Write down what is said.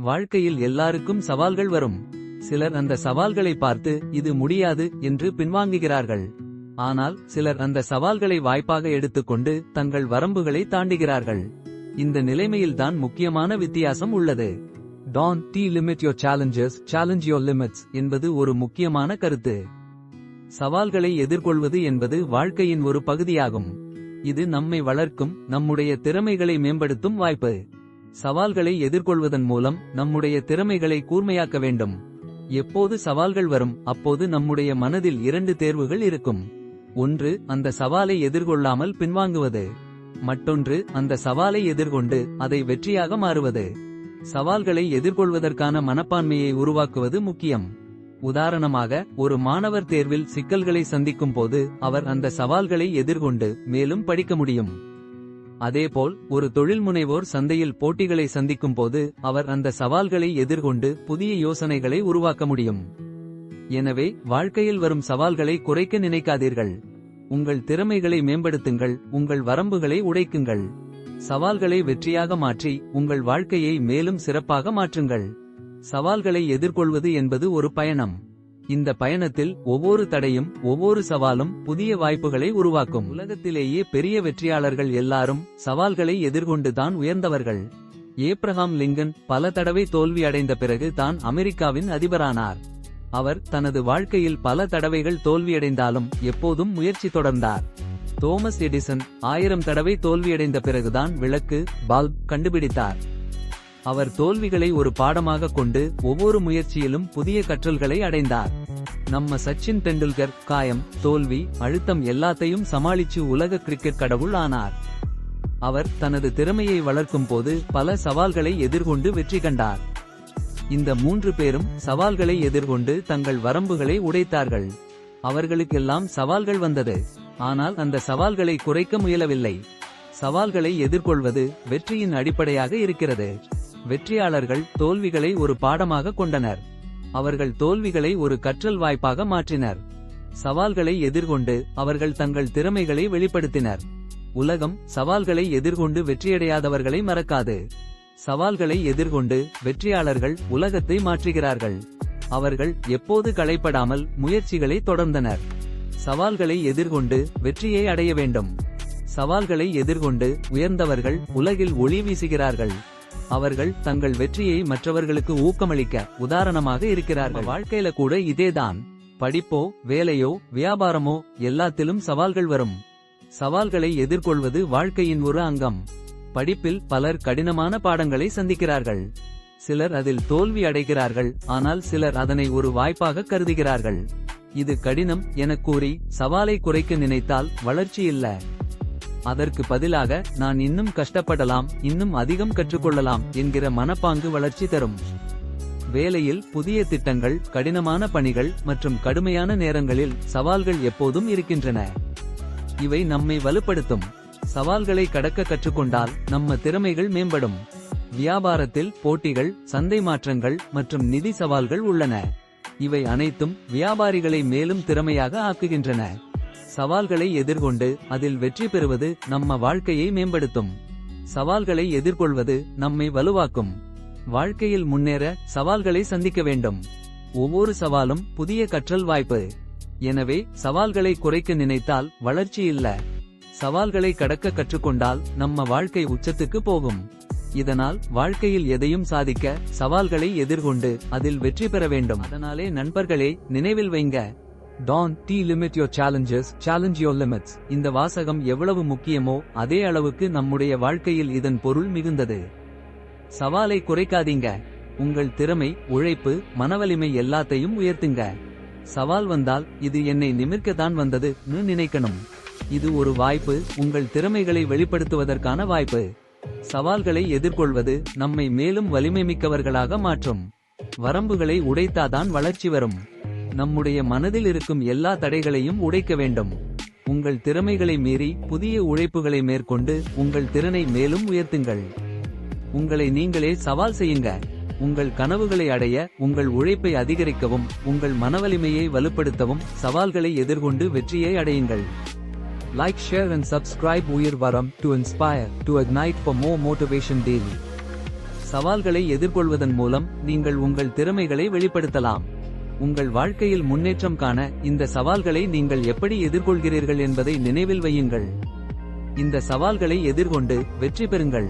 வாழ்க்கையில் எல்லாருக்கும் சவால்கள் வரும். சிலர் அந்த சவால்களை பார்த்து இது முடியாது என்று பின்வாங்குகிறார்கள். ஆனால் சிலர் அந்த சவால்களை வாய்ப்பாக எடுத்துக்கொண்டு தங்கள் வரம்புகளை தாண்டுகிறார்கள். இந்த நிலைமையில்தான் முக்கியமான வித்தியாசம் உள்ளது. Don't limit your challenges challenge your limits என்பது ஒரு முக்கியமான கருத்து. சவால்களை எதிர்கொள்வது என்பது வாழ்க்கையின் ஒரு பகுதியாகும். இது நம்மை வளர்க்கும் நம்முடைய திறமைகளை மேம்படுத்தும் வாய்ப்பு. சவால்களை எதிர்கொள்வதன் மூலம் நம்முடைய திறமைகளை கூர்மையாக்க வேண்டும். எப்போது சவால்கள் வரும் அப்போது நம்முடைய மனதில் இரண்டு தேர்வுகள் இருக்கும். ஒன்று அந்த சவாலை எதிர்கொள்ளாமல் பின்வாங்குவது. மற்றொன்று அந்த சவாலை எதிர்கொண்டு அதை வெற்றியாக மாறுவது. சவால்களை எதிர்கொள்வதற்கான மனப்பான்மையை உருவாக்குவது முக்கியம். உதாரணமாக ஒரு மாணவர் தேர்வில் சிக்கல்களை சந்திக்கும் போது அவர் அந்த சவால்களை எதிர்கொண்டு மேலும் படிக்க முடியும். அதேபோல் ஒரு தொழில் முனைவோர் சந்தையில் போட்டிகளை சந்திக்கும் போது அவர் அந்த சவால்களை எதிர்கொண்டு புதிய யோசனைகளை உருவாக்க முடியும். எனவே வாழ்க்கையில் வரும் சவால்களை குறைக்க நினைக்காதீர்கள். உங்கள் திறமைகளை மேம்படுத்துங்கள் உங்கள் வரம்புகளை உடைக்குங்கள். சவால்களை வெற்றியாக மாற்றி உங்கள் வாழ்க்கையை மேலும் சிறப்பாக மாற்றுங்கள். சவால்களை எதிர்கொள்வது என்பது ஒரு பயணம். இந்த பயணத்தில் ஒவ்வொரு தடையும் ஒவ்வொரு சவாலும் புதிய வாய்ப்புகளை உருவாக்கும். உலகத்திலேயே பெரிய வெற்றியாளர்கள் எல்லாரும் சவால்களை எதிர்கொண்டுதான் உயர்ந்தவர்கள். ஏப்ரஹாம் லிங்கன் பல தடவை தோல்வி அடைந்த பிறகு தான் அமெரிக்காவின் அதிபரானார். அவர் தனது வாழ்க்கையில் பல தடவைகள் தோல்வியடைந்தாலும் எப்போதும் முயற்சி தொடர்ந்தார். தோமஸ் எடிசன் ஆயிரம் தடவை தோல்வியடைந்த பிறகுதான் விளக்கு பல்ப் கண்டுபிடித்தார். அவர் தோல்விகளை ஒரு பாடமாக கொண்டு ஒவ்வொரு முயற்சியிலும் புதிய கற்றல்களை அடைந்தார். நம்ம சச்சின் டெண்டுல்கர் காயம் தோல்வி அழுத்தம் எல்லாத்தையும் சமாளிச்சு உலக கிரிக்கெட் கடவுள் ஆனார். அவர் தனது திறமையை வளர்க்கும் போது பல சவால்களை எதிர்கொண்டு வெற்றி கண்டார். இந்த மூன்று பேரும் சவால்களை எதிர்கொண்டு தங்கள் வரம்புகளை உடைத்தார்கள். அவர்களுக்கெல்லாம் சவால்கள் வந்தது. ஆனால் அந்த சவால்களை குறைக்க முயலவில்லை. சவால்களை எதிர்கொள்வது வெற்றியின் அடிப்படையாக இருக்கிறது. வெற்றியாளர்கள் தோல்விகளை ஒரு பாடமாக கொண்டனர். அவர்கள் தோல்விகளை ஒரு கற்றல் வாய்ப்பாக மாற்றினர். சவால்களை எதிர்கொண்டு அவர்கள் தங்கள் திறமைகளை வெளிப்படுத்தினர். உலகம் சவால்களை எதிர்கொண்டு வெற்றியடையாதவர்களை மறக்காது. சவால்களை எதிர்கொண்டு வெற்றியாளர்கள் உலகத்தை மாற்றுகிறார்கள். அவர்கள் எப்போது களைப்படாமல் முயற்சிகளை தொடர்ந்தனர். சவால்களை எதிர்கொண்டு வெற்றியை அடைய வேண்டும். சவால்களை எதிர்கொண்டு உயர்ந்தவர்கள் உலகில் ஒளி வீசுகிறார்கள். அவர்கள் தங்கள் வெற்றியை மற்றவர்களுக்கு ஊக்கமளிக்க உதாரணமாக இருக்கிறார்கள். வாழ்க்கையில கூட இதேதான். படிப்போ வேலையோ வியாபாரமோ எல்லாத்திலும் சவால்கள் வரும். சவால்களை எதிர்கொள்வது வாழ்க்கையின் ஒரு அங்கம். படிப்பில் பலர் கடினமான பாடங்களை சந்திக்கிறார்கள். சிலர் அதில் தோல்வி அடைகிறார்கள் ஆனால் சிலர் அதனை ஒரு வாய்ப்பாக கருதுகிறார்கள். இது கடினம் எனக் கூறி சவாலை குறைக்க நினைத்தால் வளர்ச்சி இல்லை. அதற்கு பதிலாக நான் இன்னும் கஷ்டப்படலாம் இன்னும் அதிகம் கற்றுக்கொள்ளலாம் என்கிற மனப்பாங்கு வளர்ச்சி தரும். வேலையில் புதிய திட்டங்கள் கடினமான பணிகள் மற்றும் கடுமையான நேரங்களில் சவால்கள் எப்போதும் இருக்கின்றன. இவை நம்மை வலுப்படுத்தும். சவால்களை கடக்க கற்றுக்கொண்டால் நம்ம திறமைகள் மேம்படும். வியாபாரத்தில் போட்டிகள் சந்தை மாற்றங்கள் மற்றும் நிதி சவால்கள் உள்ளன. இவை அனைத்தும் வியாபாரிகளை மேலும் திறமையாக ஆக்குகின்றன. சவால்களை எதிர்கொண்டு அதில் வெற்றி பெறுவது நம்ம வாழ்க்கையை மேம்படுத்தும். சவால்களை எதிர்கொள்வது நம்மை வலுவாக்கும். வாழ்க்கையில் முன்னேற சவால்களை சந்திக்க வேண்டும். ஒவ்வொரு சவாலும் புதிய கற்றல் வாய்ப்பு. எனவே சவால்களை குறைக்க நினைத்தால் வளர்ச்சி இல்ல. சவால்களை கடக்க கற்றுக்கொண்டால் நம்ம வாழ்க்கை உச்சத்துக்கு போகும். இதனால் வாழ்க்கையில் எதையும் சாதிக்க சவால்களை எதிர்கொண்டு அதில் வெற்றி பெற வேண்டும். அதனாலே நண்பர்களே நினைவில் வைங்க. Don't limit your challenges challenge your limits இந்த வாசகம் எவ்வளவு முக்கியமோ அதே அளவுக்கு நம்முடைய வாழ்க்கையில் இதன் பொருள் மிகுந்தது. சவாலை குறைக்காதீங்க. உங்கள் திறமை உழைப்பு மனவலிமை எல்லாத்தையும் உயர்த்துங்க. சவால் வந்தால் இது என்னை நிமிர்க்கத்தான் வந்தது நினைக்கணும். இது ஒரு வாய்ப்பு உங்கள் திறமைகளை வெளிப்படுத்துவதற்கான வாய்ப்பு. சவால்களை எதிர்கொள்வது நம்மை மேலும் வலிமை மிக்கவர்களாக மாற்றும். வரம்புகளை உடைத்தாதான் வளர்ச்சி வரும். நம்முடைய மனதில் இருக்கும் எல்லா தடைகளையும் உடைக்க வேண்டும். உங்கள் திறமைகளை மீறி புதிய உழைப்புகளை மேற்கொண்டு உங்கள் திறனை மேலும் உயர்த்துங்கள். உங்களை நீங்களே சவால் செய்யுங்க. உங்கள் கனவுகளை அடைய உங்கள் உழைப்பை அதிகரிக்கவும் உங்கள் மனவலிமையை வலுப்படுத்தவும் சவால்களை எதிர்கொண்டு வெற்றியை அடையுங்கள். லைக் ஷேர் அண்ட் சப்ஸ்கிரைப் உயிர் வரம் to inspire to ignite for more motivation daily சவால்களை எதிர்கொள்வதன் மூலம் நீங்கள் உங்கள் திறமைகளை வெளிப்படுத்தலாம். உங்கள் வாழ்க்கையில் முன்னேற்றம் காண இந்த சவால்களை நீங்கள் எப்படி எதிர்கொள்கிறீர்கள் என்பதை நினைவில் வையுங்கள். இந்த சவால்களை எதிர்கொண்டு வெற்றி பெறுங்கள்.